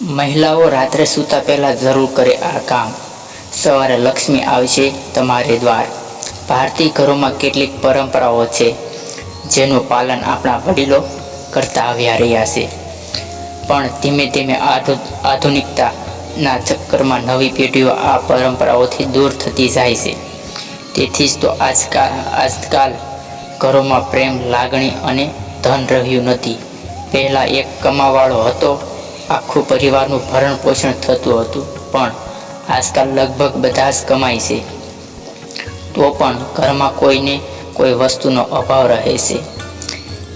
મહિલાઓ રાત્રે સૂતા પહેલાં જરૂર કરે આ કામ. સવારે લક્ષ્મી આવશે તમારે દ્વાર. ભારતીય ઘરોમાં કેટલીક પરંપરાઓ છે, જેનું પાલન આપણા વડીલો કરતા આવ્યા રહ્યા છે. પણ ધીમે ધીમે આધુ, આધુનિકતાના ચક્કરમાં નવી પેઢીઓ આ પરંપરાઓથી દૂર થતી જાય છે. તેથી જ તો આજકાલ આજકાલ ઘરોમાં પ્રેમ, લાગણી અને ધન રહ્યું નથી. પહેલાં એક કમાવાળો હતો આખું પરિવારનું ભરણ પોષણ થતું હતું, પણ આજકાલ લગભગ બધા જ કમાય છે. તો પણ ઘરમાં કોઈને કોઈ વસ્તુનો અભાવ રહે છે.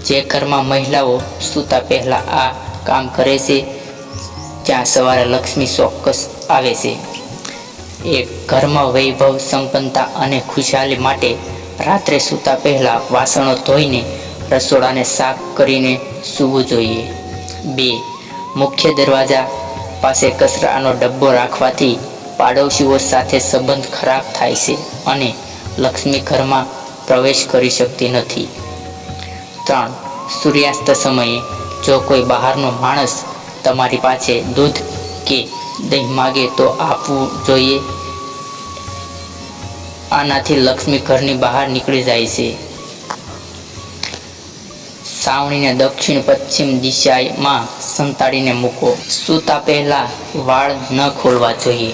જે ઘરમાં મહિલાઓ સૂતા પહેલાં આ કામ કરે છે, જ્યાં સવારે લક્ષ્મી ચોક્કસ આવે છે. એ ઘરમાં વૈભવ, સંપન્નતા અને ખુશહાલી માટે રાત્રે સૂતા પહેલાં વાસણો ધોઈને રસોડાને સાફ કરીને સૂવું જોઈએ. બે મુખ્ય દરવાજા પાસે કચરાનો ડબ્બો રાખવાથી પાડોશીઓ સાથે સંબંધ ખરાબ થાય છે અને લક્ષ્મી ઘરમાં પ્રવેશ કરી શકતી નથી. ત્રણ, સૂર્યાસ્ત સમયે જો કોઈ બહારનો માણસ તમારી પાસે દૂધ કે દહીં માગે તો આપવું જોઈએ. આનાથી લક્ષ્મી ઘરની બહાર નીકળી જાય છે. સાવણીને દક્ષિણ પશ્ચિમ દિશામાં સંતાડીને મૂકો. સૂતા પહેલાં વાળ ન ખોલવા જોઈએ.